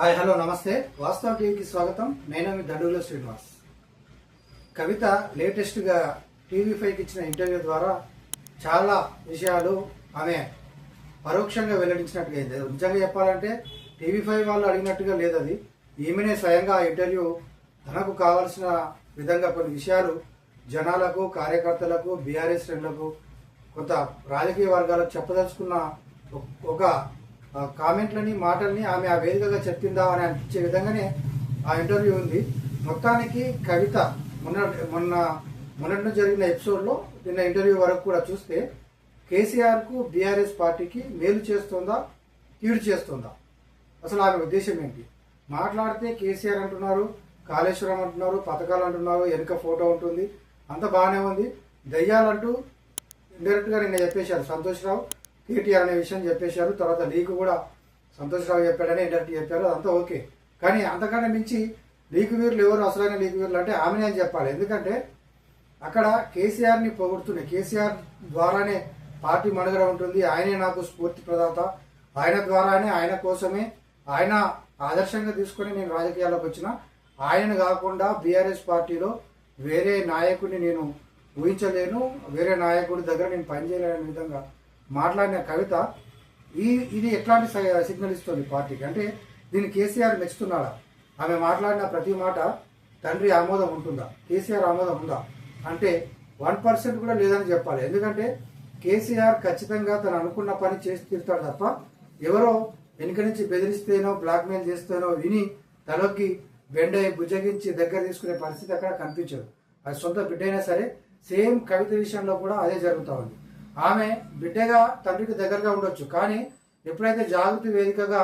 Hi hello నమస్తే. వాస్తవ టీవీకి స్వాగతం. నేను మీ దండుగుల శ్రీనివాస్. కవిత లేటెస్ట్గా టీవీ ఫైవ్కి ఇచ్చిన ఇంటర్వ్యూ ద్వారా చాలా విషయాలు ఆమె పరోక్షంగా వెల్లడించినట్టుగా అయింది. నిజంగా చెప్పాలంటే టీవీ ఫైవ్ వాళ్ళు అడిగినట్టుగా లేదు అది. ఈమెనే స్వయంగా ఆ ఇంటర్వ్యూ తనకు కావలసిన విధంగా కొన్ని విషయాలు జనాలకు కార్యకర్తలకు బీఆర్ఎస్ శ్రేణులకు కొంత రాజకీయ వర్గాలకు చెప్పదలుచుకున్న ఒక- ఒక కామెంట్లని మాటల్ని ఆమె ఆ వేదికగా చెప్పిందా అని అనిపించే విధంగానే ఆ ఇంటర్వ్యూ ఉంది. మొత్తానికి కవిత మొన్న మొన్న మొన్నటి జరిగిన ఎపిసోడ్లో నిన్న ఇంటర్వ్యూ వరకు కూడా చూస్తే కేసీఆర్కు బీఆర్ఎస్ పార్టీకి మేలు చేస్తుందా కీడు చేస్తుందా? అసలు ఆమె ఉద్దేశం ఏంటి? మాట్లాడితే కేసీఆర్ అంటున్నారు కాళేశ్వరం అంటున్నారు పథకాలు అంటున్నారు వెనుక ఫోటో ఉంటుంది అంత బాగానే ఉంది. దయ్యాలంటూ ఇండైరెక్ట్గా నిన్న చెప్పేశారు సంతోష్ రావు. ఈటీఆర్ అనే విషయం చెప్పేశారు. తర్వాత లీక్ కూడా సంతోషరావు చెప్పాడని ఇండైరెక్ట్ చెప్పారు. అదంతా ఓకే. కానీ అంతకన్నా మించి లీక్ వీరులు ఎవరు? అసలైన లీక్ వీరులు అంటే ఆమెనే అని చెప్పాలి. ఎందుకంటే అక్కడ కేసీఆర్ని పొగుడుతున్నాయి కేసీఆర్ ద్వారానే పార్టీ మనుగడ ఉంటుంది. ఆయనే నాకు స్ఫూర్తి ప్రదాత. ఆయన ద్వారానే ఆయన కోసమే ఆయన ఆదర్శంగా తీసుకొని నేను రాజకీయాల్లోకి వచ్చిన. ఆయన కాకుండా బీఆర్ఎస్ పార్టీలో వేరే నాయకుడిని నేను ఊహించలేను. వేరే నాయకుడి దగ్గర నేను పనిచేయలేని విధంగా మాట్లాడిన కవిత ఈ ఇది ఎట్లాంటి స- సిగ్నల్ ఇస్తుంది పార్టీకి? అంటే దీన్ని కేసీఆర్ మెచ్చుతున్నాడా? ఆమె మాట్లాడిన ప్రతి మాట తండ్రి ఆమోదం ఉంటుందా? కేసీఆర్ ఆమోదం ఉందా? అంటే వన్ పర్సెంట్ కూడా లేదని చెప్పాలి. ఎందుకంటే కేసీఆర్ ఖచ్చితంగా తను అనుకున్న పని చేసి తీరుతాడు తప్ప ఎవరో వెనుక నుంచి బెదిరిస్తేనో బ్లాక్మెయిల్ చేస్తేనో విని తలొక్కి బెండై బుజ్జగించి దగ్గర తీసుకునే పరిస్థితి అక్కడ కనిపించదు. అది సొంత బిడ్డైనా సరే సేమ్ కవిత విషయంలో కూడా అదే జరుగుతూ ఉంది. ఆమె బిడ్డగా తండ్రికి దగ్గరగా ఉండొచ్చు. కానీ ఎప్పుడైతే జాగృతి వేదికగా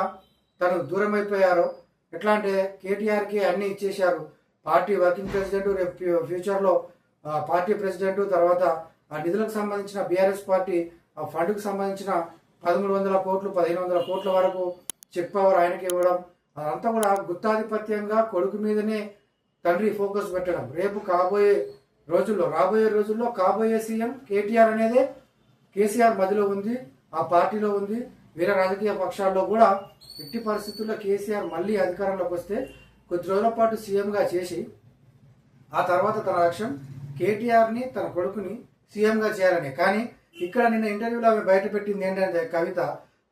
తను దూరం అయిపోయారో ఎట్లా అంటే కేటీఆర్కి అన్ని ఇచ్చేశారు. పార్టీ వర్కింగ్ ప్రెసిడెంట్ రేపు ఫ్యూచర్లో పార్టీ ప్రెసిడెంట్ తర్వాత ఆ నిధులకు సంబంధించిన బీఆర్ఎస్ పార్టీ ఆ ఫండ్కు సంబంధించిన పదమూడు వందల కోట్లు పదిహేను వందల కోట్ల వరకు చెక్ పవర్ ఆయనకి ఇవ్వడం అదంతా కూడా గుత్తాధిపత్యంగా కొడుకు మీదనే తండ్రి ఫోకస్ పెట్టడం. రేపు కాబోయే రోజుల్లో రాబోయే రోజుల్లో కాబోయే సీఎం కేటీఆర్ అనేదే కేసీఆర్ మదిలో ఉంది ఆ పార్టీలో ఉంది వేరే రాజకీయ పక్షాల్లో కూడా ఎట్టి పరిస్థితుల్లో కేసీఆర్ మళ్ళీ అధికారంలోకి వస్తే కొద్ది రోజుల పాటు సీఎంగా చేసి ఆ తర్వాత తన లక్ష్యం కేటీఆర్ని తన కొడుకుని సీఎంగా చేయాలని. కానీ ఇక్కడ నిన్న ఇంటర్వ్యూలో ఆమె బయటపెట్టింది ఏంటంటే కవిత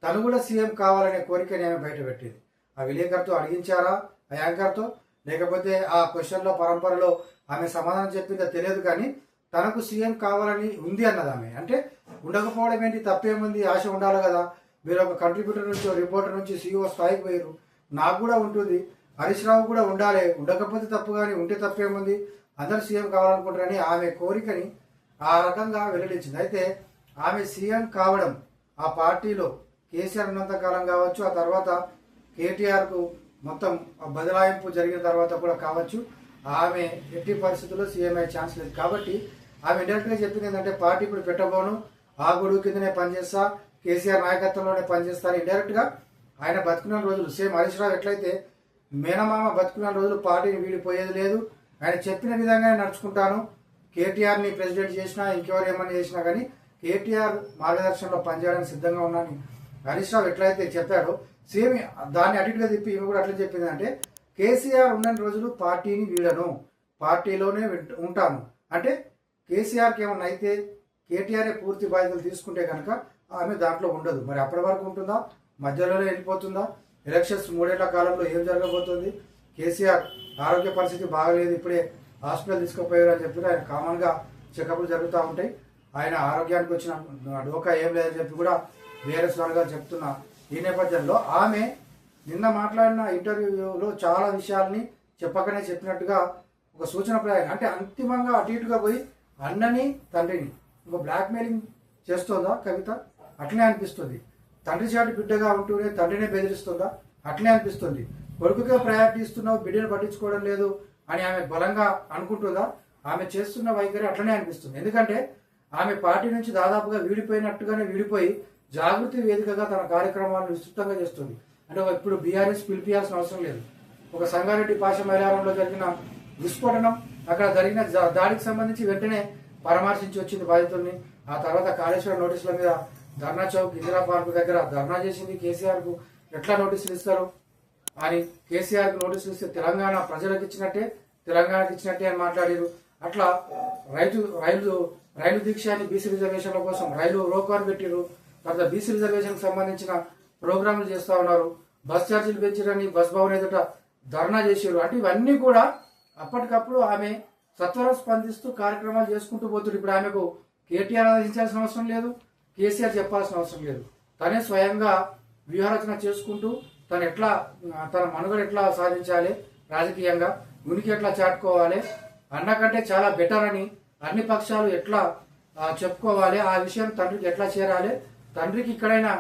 తను కూడా సీఎం కావాలనే కోరికని ఆమె బయటపెట్టింది. ఆ విలేకరుతో అడిగించారా ఆ యాంకర్తో? లేకపోతే ఆ క్వశ్చన్లో పరంపరలో ఆమె సమాధానం చెప్పిందో తెలియదు కానీ తనకు సీఎం కావాలని ఉంది అన్నది ఆమె. అంటే ఉండకపోవడం ఏంటి? తప్పేముంది? ఆశ ఉండాలి కదా. మీరు ఒక కంట్రిబ్యూటర్ నుంచి రిపోర్టర్ నుంచి సీఈఓ స్థాయికి పోయారు. నాకు కూడా ఉంటుంది. హరీష్ రావు కూడా ఉండాలి. ఉండకపోతే తప్పు కానీ ఉంటే తప్పేముంది? అందరు సీఎం కావాలనుకుంటారని ఆమె కోరికని ఆ రకంగా వెల్లడించింది. అయితే ఆమె సీఎం కావడం ఆ పార్టీలో కేసీఆర్ ఉన్నంత కాలం కావచ్చు ఆ తర్వాత కేటీఆర్కు మొత్తం బదలాయింపు జరిగిన తర్వాత కూడా కావచ్చు. ఆమె ఎట్టి పరిస్థితుల్లో సీఎం అయ్యే ఛాన్స్ లేదు. కాబట్టి ఆమె ఇండైరెక్ట్గా చెప్పింది ఏంటంటే పార్టీ ఇప్పుడు పెట్టబోను. ఆ గొడుగు కిందనే పనిచేస్తా కేసీఆర్ నాయకత్వంలోనే పనిచేస్తాను అని ఇండైరెక్ట్గా ఆయన బతుకున్న రోజులు సేమ్ హరీష్ రావు ఎట్లయితే మేనమామ బతుకున్న రోజులు పార్టీని వీడిపోయేది లేదు. ఆయన చెప్పిన విధంగానే నడుచుకుంటాను. కేటీఆర్ని ప్రెసిడెంట్ చేసినా ఇంకెవరు ఏమని చేసినా కానీ కేటీఆర్ మార్గదర్శనంలో పనిచేయడానికి సిద్ధంగా ఉన్నాను. హరీష్ రావు ఎట్లయితే చెప్పాడో సేమ్ దాన్ని అటు ఇటుగా తిప్పి ఈమె కూడా అట్లా చెప్పింది అంటే కేసీఆర్ ఉన్న రోజులు పార్టీని వీడను. పార్టీలోనే వింట- ఉంటాను. అంటే కేసీఆర్కి ఏమన్నా అయితే కేటీఆర్ఏ పూర్తి బాధ్యతలు తీసుకుంటే కనుక ఆమె దాంట్లో ఉండదు. మరి అప్పటి వరకు ఉంటుందా? మధ్యలోనే వెళ్ళిపోతుందా? ఎలక్షన్స్ మూడేళ్ళ కాలంలో ఏం జరగబోతుంది? కేసీఆర్ ఆరోగ్య పరిస్థితి బాగలేదు ఇప్పుడే హాస్పిటల్ తీసుకుపోయారు అని చెప్పి ఆయన కామన్గా చెకప్లు జరుగుతూ ఉంటాయి. ఆయన ఆరోగ్యానికి వచ్చిన డోకా ఏం లేదని చెప్పి కూడా బీఆర్ఎస్ వర్గాలు చెప్తున్న ఈ నేపథ్యంలో ఆమె నిన్న మాట్లాడిన ఇంటర్వ్యూలో చాలా విషయాల్ని చెప్పకనే చెప్పినట్టుగా ఒక సూచన ప్రయాణం. అంటే అంతిమంగా అటు ఇటుగా పోయి అన్నని తండ్రిని ఒక బ్లాక్మెయిలింగ్ చేస్తుందా కవిత? అట్లనే అనిపిస్తుంది. తండ్రి చాటి బిడ్డగా ఉంటూనే తండ్రినే బెదిరిస్తుందా? అట్లనే అనిపిస్తుంది. కొడుకుగా ప్రయారిటీ ఇస్తున్నావు బిడ్డను పట్టించుకోవడం లేదు అని ఆమె బలంగా అనుకుంటుందా? ఆమె చేస్తున్న వైఖరి అట్లనే అనిపిస్తుంది. ఎందుకంటే ఆమె పార్టీ నుంచి దాదాపుగా వీడిపోయినట్టుగానే వీడిపోయి జాగృతి వేదికగా తన కార్యక్రమాలను విస్తృతంగా చేస్తుంది. అంటే ఇప్పుడు బీఆర్ఎస్ పిలిపియాల్సిన అవసరం లేదు. ఒక సంగారెడ్డి పాష మైలారంలో జరిగిన విస్ఫోటనం అక్కడ జరిగిన దాడికి సంబంధించి వెంటనే పరామర్శించి వచ్చింది బాధితుల్ని. ఆ తర్వాత కాళేశ్వరం నోటీసుల మీద ధర్నా చౌక్ ఇందిరా పార్క్ దగ్గర ధర్నా చేసింది కేసీఆర్కు ఎట్లా నోటీసులు ఇస్తారు? అని కేసీఆర్కి నోటీసులు ఇస్తే తెలంగాణ ప్రజలకు ఇచ్చినట్టే తెలంగాణకి ఇచ్చినట్టే అని మాట్లాడారు. అట్లా రైతు రైలు రైలు దీక్ష అని బీసీ రిజర్వేషన్ల కోసం రైలు రోకాన్ పెట్టారు తర్వాత బీసీ రిజర్వేషన్ సంబంధించిన ప్రోగ్రాంలు చేస్తా ఉన్నారు. బస్ ఛార్జీలు పెంచారని బస్ భవన్ ఎదుట ధర్నా చేసారు అంటే ఇవన్నీ కూడా అప్పటికప్పుడు ఆమె సత్వరం స్పందిస్తూ కార్యక్రమాలు చేసుకుంటూ పోతుడు. ఇప్పుడు ఆమెకు కేటీఆర్ ఆదేశించాల్సిన అవసరం లేదు కేసీఆర్ చెప్పాల్సిన అవసరం లేదు. తనే స్వయంగా వ్యూహరచన చేసుకుంటూ తను ఎట్లా తన మనుగడ ఎట్లా సాధించాలి రాజకీయంగా ఉనికి ఎట్లా చాటుకోవాలి అన్నకంటే చాలా బెటర్ అని అన్ని పక్షాలు ఎట్లా చెప్పుకోవాలి ఆ విషయం తండ్రికి ఎట్లా చేరాలి తండ్రికి ఇక్కడైనా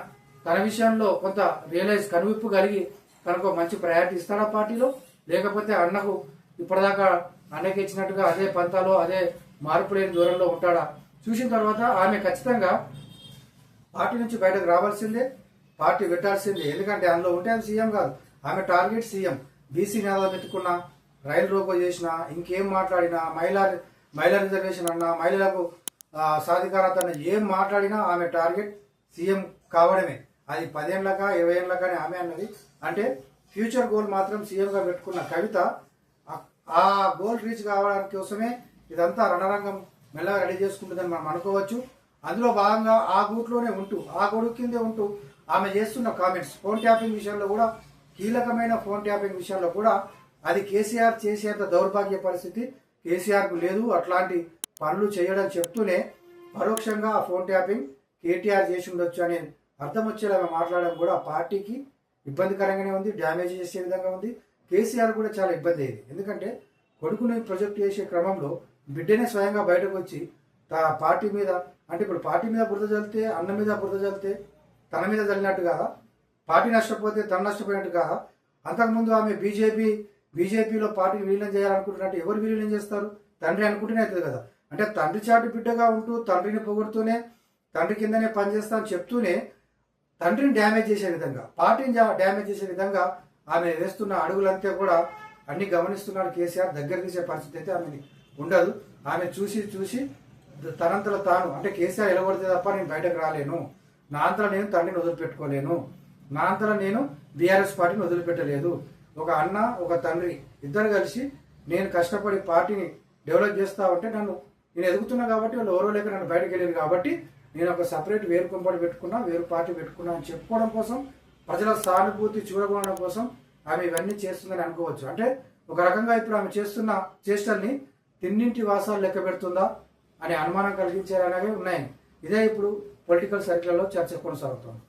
తన విషయంలో కొంత రియలైజ్ కనువిప్పు కలిగి తనకు మంచి ప్రయారిటీ ఇస్తాడా పార్టీలో? లేకపోతే అన్నకు ఇప్పటిదాకా అన్నకి ఇచ్చినట్టుగా అదే పంతాలో అదే మార్పు లేని దూరంలో ఉంటాడా? చూసిన తర్వాత ఆమె ఖచ్చితంగా పార్టీ నుంచి బయటకు రావాల్సిందే పార్టీ పెట్టాల్సిందే ఎందుకంటే అందులో ఉంటే అది సీఎం కాదు. ఆమె టార్గెట్ సీఎం. బీసీ నేతలు పెట్టుకున్న రైలు రోకో చేసిన ఇంకేం మాట్లాడినా మహిళా మహిళా రిజర్వేషన్ అన్నా మహిళలకు సాధికారత అన్న ఏం మాట్లాడినా ఆమె టార్గెట్ సీఎం కావడమే. అది పదేళ్ళక ఇరవై ఏళ్ళకనే ఆమె అన్నది. అంటే ఫ్యూచర్ గోల్ మాత్రం సీఎంగా పెట్టుకున్న కవిత ఆ- గోల్ రీచ్ కావడానికి కోసమే ఇదంతా రణరంగం మెల్లగా రెడీ చేసుకుంటుందని మనం అనుకోవచ్చు. అందులో భాగంగా ఆ గూట్లోనే ఉంటూ ఆ గొడుగు కిందే ఉంటూ ఆమె చేస్తున్న కామెంట్స్ ఫోన్ ట్యాపింగ్ విషయంలో కూడా కీలకమైన ఫోన్ ట్యాపింగ్ విషయంలో కూడా అది కేసీఆర్ చేసేంత దౌర్భాగ్య పరిస్థితి కేసీఆర్కు లేదు. అట్లాంటి పనులు చేయడం చెప్తూనే పరోక్షంగా ఆ ఫోన్ ట్యాపింగ్ కేటీఆర్ చేసి ఉండొచ్చు అని అర్థం వచ్చేలాగా మాట్లాడడం కూడా పార్టీకి ఇబ్బందికరంగానే ఉంది డ్యామేజ్ చేసే విధంగా ఉంది. కేసీఆర్ కూడా చాలా ఇబ్బంది అయ్యేది ఎందుకంటే కొడుకుని ప్రొజెక్ట్ చేసే క్రమంలో బిడ్డనే స్వయంగా బయటకు వచ్చి తా పార్టీ మీద అంటే ఇప్పుడు పార్టీ మీద బురద చల్లితే అన్న మీద బురద చల్లితే తన మీద చల్లినట్టు కాదా? పార్టీ నష్టపోతే తను నష్టపోయినట్టు కాదా? అంతకుముందు ఆమె బీజేపీ బీజేపీలో పార్టీని విలీనం చేయాలనుకుంటున్నట్టు ఎవరు విలీనం చేస్తారు? తండ్రి అనుకుంటూనే అవుతుంది కదా. అంటే తండ్రి చాటు బిడ్డగా ఉంటూ తండ్రిని పొగుడుతూనే తండ్రి కిందనే పనిచేస్తా అని చెప్తూనే తండ్రిని డ్యామేజ్ చేసే విధంగా పార్టీని డ్యామేజ్ చేసే విధంగా ఆమె వేస్తున్న అడుగులంతా కూడా అన్ని గమనిస్తున్నాడు కేసీఆర్. దగ్గర తీసే పరిస్థితి అయితే ఆమెని ఉండదు. ఆమె చూసి చూసి తనంతలో తాను అంటే కేసీఆర్ ఎలబడితే తప్ప నేను బయటకు రాలేను. నా అంతలో నేను తండ్రిని వదిలిపెట్టుకోలేను. నా అంతలో నేను బీఆర్ఎస్ పార్టీని వదిలిపెట్టలేదు. ఒక అన్న ఒక తండ్రి ఇద్దరు కలిసి నేను కష్టపడి పార్టీని డెవలప్ చేస్తా ఉంటే నన్ను నేను ఎదుగుతున్నా కాబట్టి వాళ్ళు ఎవరో లేక నన్ను బయటకు వెళ్ళాను కాబట్టి నేను ఒక సపరేట్ వేరు కొంపడి పెట్టుకున్నా వేరు పార్టీ పెట్టుకున్నా అని చెప్పుకోవడం కోసం ప్రజల సానుభూతి చూడకపోవడం కోసం ఆమె ఇవన్నీ చేస్తుందని అనుకోవచ్చు. అంటే ఒక రకంగా ఇప్పుడు ఆమె చేస్తున్న చేష్టల్ని తిన్నింటి వాసాలు లెక్క పెడుతుందా అనే అనుమానం కలిగించేలాగే ఉన్నాయి. ఇదే ఇప్పుడు పొలిటికల్ సర్కిల్లో చర్చ కొనసాగుతోంది.